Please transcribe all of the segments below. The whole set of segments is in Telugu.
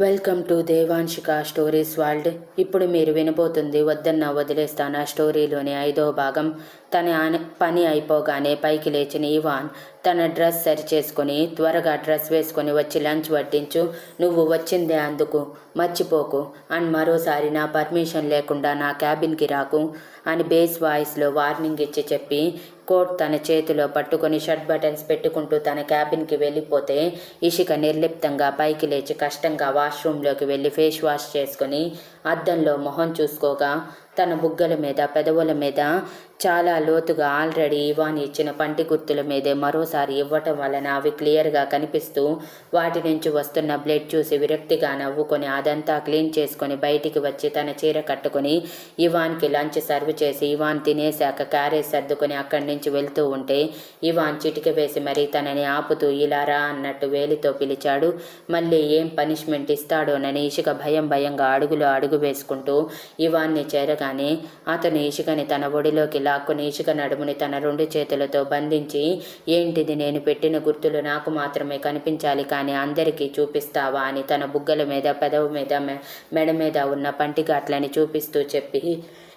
Welcome to Devanshika stories world. ఇప్పుడు మీరు వినబోతుంది వద్దన్న వదిలేస్తాన స్టోరీలోని ఐదో భాగం. తన పని అయిపోగానే పైకి లేచిన ఇవాన్ తన డ్రెస్ సరి చేసుకొని త్వరగా డ్రెస్ వేసుకొని వచ్చి లంచ్ వడ్డించు. నువ్వు వచ్చిందే అందుకు. మర్చిపోకు. అండ్ మరోసారి నా పర్మిషన్ లేకుండా నా క్యాబిన్కి రాకు అని బేస్ వాయిస్లో వార్నింగ్ ఇచ్చి చెప్పి కోట్ తన చేతిలో పట్టుకొని షర్ట్ బటన్స్ పెట్టుకుంటూ తన క్యాబిన్కి వెళ్ళిపోతే ఇషిక నిర్లిప్తంగా పైకి లేచి కష్టంగా వాష్రూమ్లోకి వెళ్ళి ఫేస్ వాష్ చేసుకొని అద్దంలో మొహం చూసుకోగా తన బుగ్గల మీద పెదవుల మీద చాలా లోతుగా ఆల్రెడీ ఇవాన్ ఇచ్చిన పంటి గుర్తుల మీదే మరోసారి ఇవ్వటం వలన అవి క్లియర్గా కనిపిస్తూ వాటి నుంచి వస్తున్న బ్లడ్ చూసి విరక్తిగా నవ్వుకొని అదంతా క్లీన్ చేసుకొని బయటికి వచ్చి తన చీర కట్టుకొని ఇవాన్కి లంచ్ సర్వ్ చేసి ఇవాన్ తినేశాక క్యారేజ్ సర్దుకొని అక్కడి నుంచి వెళ్తూ ఉంటే ఇవాన్ చిటిక వేసి మరీ తనని ఆపుతూ ఇలా రా అన్నట్టు వేలితో పిలిచాడు. మళ్ళీ ఏం పనిష్మెంట్ ఇస్తాడోనని ఇషిక భయం భయంగా అడుగులో అడుగు వేసుకుంటూ ఇవాన్ని చేరగానే అతను ఇసుకని తన ఒడిలోకి లాక్కుని ఇసుక నడుముని తన రెండు చేతులతో బంధించి ఏంటిది నేను పెట్టిన గుర్తులు నాకు మాత్రమే కనిపించాలి కానీ అందరికీ చూపిస్తావా అని తన బుగ్గల మీద పెదవు మీద మె- మెడ మీద ఉన్న పంటిగాట్లని చూపిస్తూ చెప్పి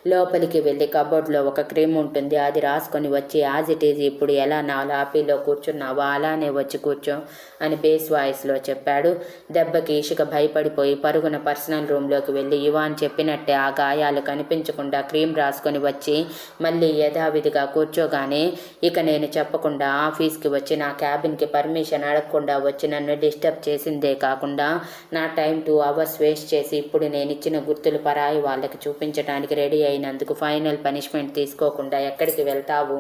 లోపలికి వెళ్ళి కబోర్డ్లో ఒక క్రీమ్ ఉంటుంది. అది రాసుకొని వచ్చి యాజ్ ఇట్ ఈజ్ ఇప్పుడు ఎలా నా లాపీలో కూర్చున్నావో? అలానే వచ్చి కూర్చో అని బేస్ వాయిస్లో చెప్పాడు. దెబ్బకి ఇషిక భయపడిపోయి పరుగున పర్సనల్ రూమ్లోకి వెళ్ళి ఇవాన్ చెప్పినట్టే ఆ గాయాలు కనిపించకుండా క్రీమ్ రాసుకొని వచ్చి మళ్ళీ యథావిధిగా కూర్చోగానే ఇక నేను చెప్పకుండా ఆఫీస్కి వచ్చి నా క్యాబిన్కి పర్మిషన్ అడగకుండా వచ్చి నన్ను డిస్టర్బ్ చేసిందే కాకుండా నా టైం టూ అవర్స్ వేస్ట్ చేసి ఇప్పుడు నేను ఇచ్చిన గుర్తులు పరాయి వాళ్ళకి చూపించడానికి రెడీ అయినందుకు ఫైనల్ పనిష్మెంట్ తీసుకోకుండా ఎక్కడికి వెళ్తావు?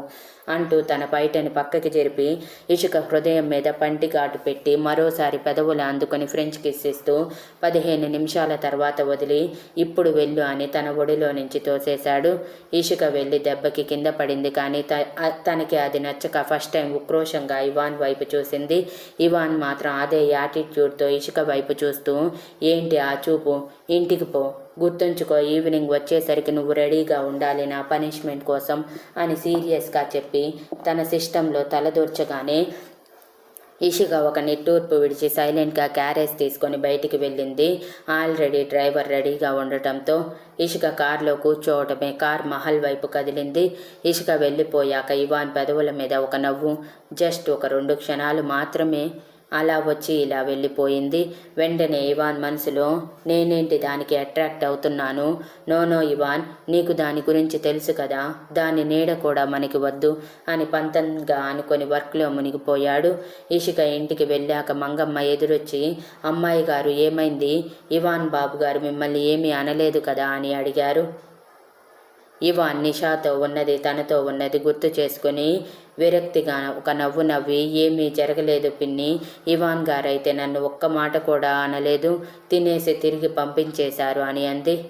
అంటూ తన బయటని పక్కకి జరిపి ఇసుక హృదయం మీద పంటి ఘాటు పెట్టి మరోసారి పెదవులు అందుకొని ఫ్రెంచ్ కిస్ ఇస్తూ పదిహేను నిమిషాల తర్వాత వదిలి ఇప్పుడు వెళ్ళు అని తన ఒడిలో నుంచి తోసేశాడు. ఇసుక వెళ్ళి దెబ్బకి కింద పడింది కానీ త- తనకి అది నచ్చక ఫస్ట్ టైం ఉక్రోషంగా ఇవాన్ వైపు చూసింది. ఇవాన్ మాత్రం అదే యాటిట్యూడ్తో ఇసుక వైపు చూస్తూ ఏంటి ఆ చూపు? ఇంటికి పో. గుర్తుంచుకో ఈవినింగ్ వచ్చేసరికి నువ్వు రెడీగా ఉండాలి నా పనిష్మెంట్ కోసం అని సీరియస్గా చెప్పి తన సిస్టంలో తలదూర్చగానే ఇషిక ఒక నిట్టూర్పు విడిచి సైలెంట్గా క్యారేజ్ తీసుకొని బయటికి వెళ్ళింది. ఆల్రెడీ డ్రైవర్ రెడీగా ఉండటంతో ఇషిక కారులో కూర్చోవటమే కార్ మహల్ వైపు కదిలింది. ఇషిక వెళ్ళిపోయాక ఇవాన్ పెదవుల మీద ఒక నవ్వు జస్ట్ ఒక రెండు క్షణాలు మాత్రమే అలా వచ్చి ఇలా వెళ్ళిపోయింది. వెంటనే ఇవాన్ మనసులో నేనేంటి దానికి అట్రాక్ట్ అవుతున్నాను? నో నో ఇవాన్ నీకు దాని గురించి తెలుసు కదా దాని నీడ కూడా మనకి వద్దు అని పంతంగా అనుకొని వర్క్లో మునిగిపోయాడు. ఇషిక ఇంటికి వెళ్ళాక మంగమ్మ ఎదురొచ్చి అమ్మాయి గారు ఏమైంది? ఇవాన్ బాబు గారు మిమ్మల్ని ఏమీ అనలేదు కదా? అని అడిగారు. ఇవాన్ నిషాతో ఉన్నది తనతో ఉన్నది గుర్తు చేసుకుని విరక్తిగా ఒక నవ్వు నవ్వి ఏమీ జరగలేదు పిన్ని. ఇవాన్ గారైతే నన్ను ఒక్క మాట కూడా అనలేదు. తినేసి తిరిగి పంపించేశారు అని అంది.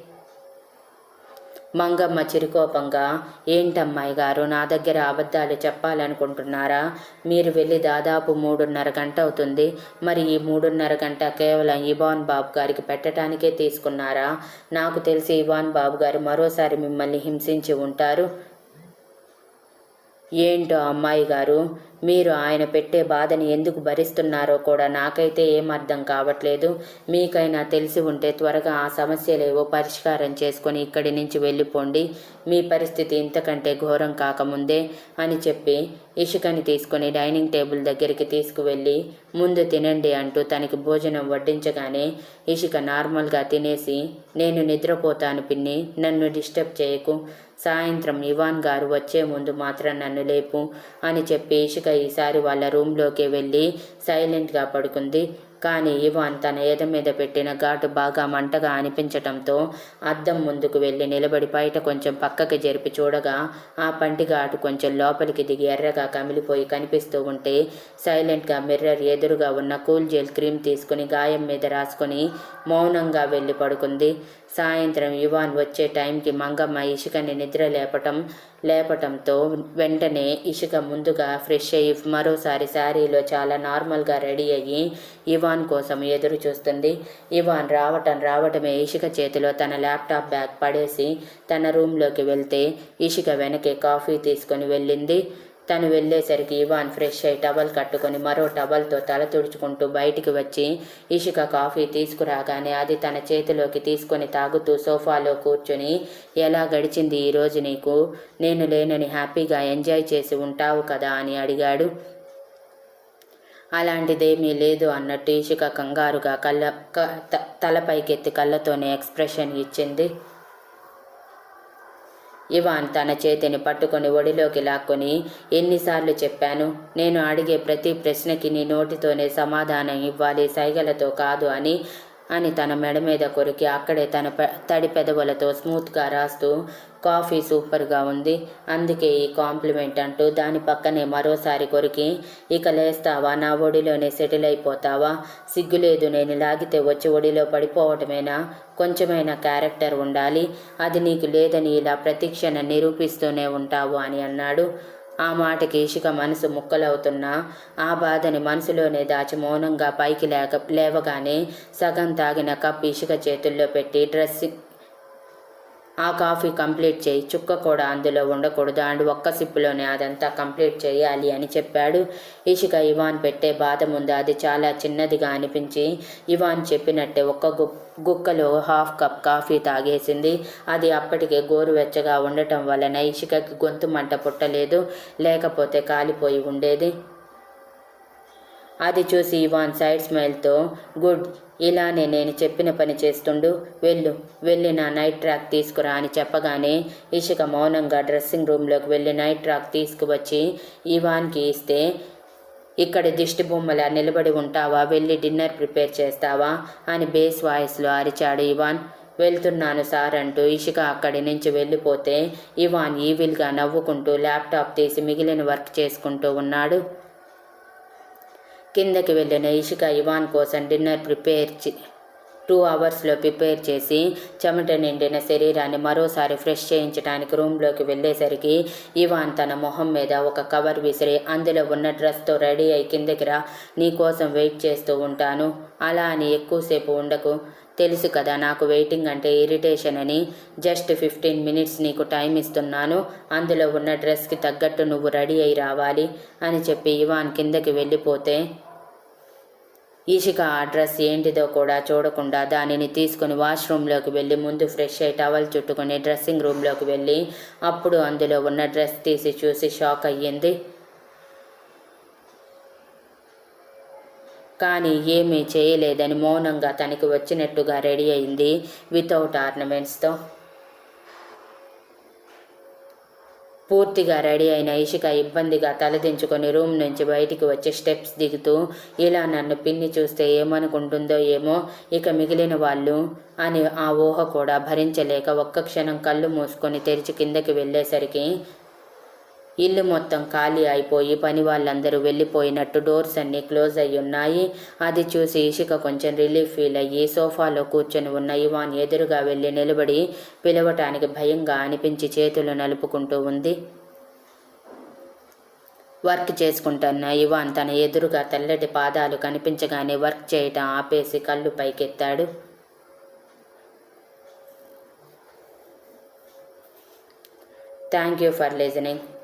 మంగమ్మ చిరుకోపంగా ఏంటమ్మాయి గారు నా దగ్గర అబద్ధాలు చెప్పాలనుకుంటున్నారా? మీరు వెళ్ళి దాదాపు మూడున్నర గంట అవుతుంది. మరి ఈ మూడున్నర గంట కేవలం ఇవాన్ బాబు గారికి పెట్టడానికే తీసుకున్నారా? నాకు తెలిసి ఇవాన్ బాబు గారు మరోసారి మిమ్మల్ని హింసించి ఉంటారు. ఏంటో అమ్మాయి గారు? మీరు ఆయన పెట్టే బాధని ఎందుకు భరిస్తున్నారో కూడా నాకైతే ఏం అర్థం కావట్లేదు. మీకైనా తెలిసి ఉంటే త్వరగా ఆ సమస్యలేవో పరిష్కారం చేసుకొని ఇక్కడి నుంచి వెళ్ళిపోండి. మీ పరిస్థితి ఇంతకంటే ఘోరం కాకముందే అని చెప్పి ఇషికని తీసుకొని డైనింగ్ టేబుల్ దగ్గరికి తీసుకువెళ్ళి ముందు తినండి అంటూ తనకి భోజనం వడ్డించగానే ఇషిక నార్మల్గా తినేసి నేను నిద్రపోతాను పిన్ని నన్ను డిస్టర్బ్ చేయకు. సాయంత్రం ఇవాన్ గారు వచ్చే ముందు మాత్రం నన్ను లేపు అని చెప్పి ఇషిక ఈసారి వాళ్ళ రూమ్లోకి వెళ్ళి సైలెంట్గా పడుకుంది. కానీ ఇవాన్ తన ఏదం మీద పెట్టిన ఘాటు బాగా మంటగా అనిపించటంతో అద్దం ముందుకు వెళ్ళి నిలబడి బయట కొంచెం పక్కకి జరిపి చూడగా ఆ పంటి ఘాటు కొంచెం లోపలికి దిగి ఎర్రగా కమిలిపోయి కనిపిస్తూ ఉంటే సైలెంట్గా మిర్రర్ ఎదురుగా ఉన్న కూల్ జెల్ క్రీమ్ తీసుకుని గాయం మీద రాసుకొని మౌనంగా వెళ్ళి పడుకుంది. సాయంత్రం ఇవాన్ వచ్చే టైంకి మంగమ్మ ఇషికని నిద్ర లేపటం లేపటంతో వెంటనే ఇషిక ముందుగా ఫ్రెష్ అయ్యి మరోసారి శారీలో చాలా నార్మల్గా రెడీ అయ్యి ఇవాన్ కోసం ఎదురు చూస్తుంది. ఇవాన్ రావటం రావటమే ఇషిక చేతిలో తన ల్యాప్టాప్ బ్యాగ్ పడేసి తన రూమ్లోకి వెళ్తే ఇషిక వెనకే కాఫీ తీసుకొని వెళ్ళింది. తను వెళ్ళేసరికి ఇవాన్ ఫ్రెష్ అయి టవల్ కట్టుకొని మరో టవల్తో తల తుడుచుకుంటూ బయటికి వచ్చి ఇషిక కాఫీ తీసుకురాగానే అది తన చేతిలోకి తీసుకొని తాగుతూ సోఫాలో కూర్చొని ఎలా గడిచింది ఈరోజు నీకు? నేను లేనని హ్యాపీగా ఎంజాయ్ చేసి ఉంటావు కదా? అని అడిగాడు. అలాంటిదేమీ లేదు అన్నట్టు ఇషిక కంగారుగా కళ్ళ క- త- తలపైకెత్తి కళ్ళతోనే ఎక్స్ప్రెషన్ ఇచ్చింది. ఇవాన్ తన చేతిని పట్టుకొని ఒడిలోకి లాక్కొని ఎన్నిసార్లు చెప్పాను? నేను అడిగే ప్రతి ప్రశ్నకి నీ నోటితోనే సమాధానం ఇవ్వాలి సైగలతో కాదు అని అని తన మెడ మీద కొరికి అక్కడే తన పె- తడి పెదవులతో స్మూత్గా రాస్తూ కాఫీ సూపర్గా ఉంది. అందుకే ఈ కాంప్లిమెంట్ అంటూ దాని పక్కనే మరోసారి కొరికి ఇక లేస్తావా? నా ఒడిలోనే సెటిల్ అయిపోతావా? సిగ్గులేదు నేను లాగితే వచ్చి ఒడిలో పడిపోవటమేనా? కొంచెమైనా క్యారెక్టర్ ఉండాలి. అది నీకు లేదని ఇలా ప్రతిక్షణ నిరూపిస్తూనే ఉంటావు అని అన్నాడు. ఆ మాటకి ఇషిక మనసు ముక్కలవుతున్నా ఆ బాధని మనసులోనే దాచి మౌనంగా పైకి లేక లేవగానే సగం తాగిన కప్ ఇషిక చేతుల్లో పెట్టి డ్రెస్సింగ్ ఆ కాఫీ కంప్లీట్ చేయి. చుక్క కూడా అందులో ఉండకూడదు. అండ్ ఒక్క సిప్పులోనే అదంతా కంప్లీట్ చేయాలి అని చెప్పాడు. ఇషిక ఇవాన్ పెట్టే బాధ ముందు అది చాలా చిన్నదిగా అనిపించి ఇవాన్ చెప్పినట్టే ఒక్క గుక్కలో హాఫ్ కప్ కాఫీ తాగేసింది. అది అప్పటికే గోరువెచ్చగా ఉండటం వలన ఇషికకి గొంతు మంట పుట్టలేదు. లేకపోతే కాలిపోయి ఉండేది. అది చూసి ఇవాన్ సైడ్ స్మైల్తో గుడ్ ఇలానే నేను చెప్పిన పని చేస్తుండు. వెళ్ళు. వెళ్ళి నా నైట్ ట్రాక్ తీసుకురా అని చెప్పగానే ఇషిక మౌనంగా డ్రెస్సింగ్ రూమ్లోకి వెళ్ళి నైట్ ట్రాక్ తీసుకువచ్చి ఇవాన్కి ఇస్తే ఇక్కడ దిష్టి బొమ్మలా నిలబడి ఉంటావా? వెళ్ళి డిన్నర్ ప్రిపేర్ చేస్తావా? అని బేస్ వాయిస్లో అరిచాడు ఇవాన్. వెళ్తున్నాను సార్ అంటూ ఇషిక అక్కడి నుంచి వెళ్ళిపోతే ఇవాన్ ఈవిల్గా నవ్వుకుంటూ ల్యాప్టాప్ తీసి మిగిలిన వర్క్ చేసుకుంటూ ఉన్నాడు. కిందకి వెళ్ళిన ఇషిక ఇవాన్ కోసం డిన్నర్ ప్రిపేర్ టూ అవర్స్లో ప్రిపేర్ చేసి చెమట నిండిన శరీరాన్ని మరోసారి ఫ్రెష్ చేయించడానికి రూమ్లోకి వెళ్ళేసరికి ఇవాన్ తన మొహం మీద ఒక కవర్ విసిరి అందులో ఉన్న డ్రెస్తో రెడీ అయి కిందకి రా నీ కోసం వెయిట్ చేస్తూ ఉంటాను. అలా అని ఎక్కువసేపు ఉండకు. తెలుసు కదా నాకు వెయిటింగ్ అంటే ఇరిటేషన్ అని. జస్ట్ ఫిఫ్టీన్ మినిట్స్ నీకు టైం ఇస్తున్నాను. అందులో ఉన్న డ్రెస్కి తగ్గట్టు నువ్వు రెడీ అయి రావాలి అని చెప్పి ఇవాన్ కిందకి వెళ్ళిపోతే ఈషిక ఆ డ్రెస్ ఏంటిదో కూడా చూడకుండా దానిని తీసుకుని వాష్రూమ్లోకి వెళ్ళి ముందు ఫ్రెష్ అయి టవల్ చుట్టుకుని డ్రెస్సింగ్ రూమ్లోకి వెళ్ళి అప్పుడు అందులో ఉన్న డ్రెస్ తీసి చూసి షాక్ అయ్యింది. కానీ ఏమీ చేయలేదని మౌనంగా తనకి వచ్చినట్టుగా రెడీ అయింది వితౌట్ ఆర్నమెంట్స్తో. పూర్తిగా రెడీ అయిన ఇషిక ఇబ్బందిగా తలదించుకొని రూమ్ నుంచి బయటికి వచ్చి స్టెప్స్ దిగుతూ ఇలా నన్ను పిన్ని చూస్తే ఏమనుకుంటుందో ఏమో ఇక మిగిలిన వాళ్ళు అని ఆ ఊహ కూడా భరించలేక ఒక్క క్షణం కళ్ళు మూసుకొని తెరిచి కిందకి వెళ్ళేసరికి ఇల్లు మొత్తం ఖాళీ అయిపోయి పని వాళ్ళందరూ వెళ్ళిపోయినట్టు డోర్స్ అన్నీ క్లోజ్ అయి ఉన్నాయి. అది చూసి ఇషిక కొంచెం రిలీఫ్ ఫీల్ అయ్యి సోఫాలో కూర్చొని ఉన్న ఇవాన్ ఎదురుగా వెళ్ళి నిలబడి పిలవటానికి భయంగా అనిపించి చేతులు నలుపుకుంటూ ఉంది. వర్క్ చేసుకుంటున్న ఇవాన్ తన ఎదురుగా తెల్లటి పాదాలు కనిపించగానే వర్క్ చేయటం ఆపేసి కళ్ళు పైకెత్తాడు. Thank you for listening.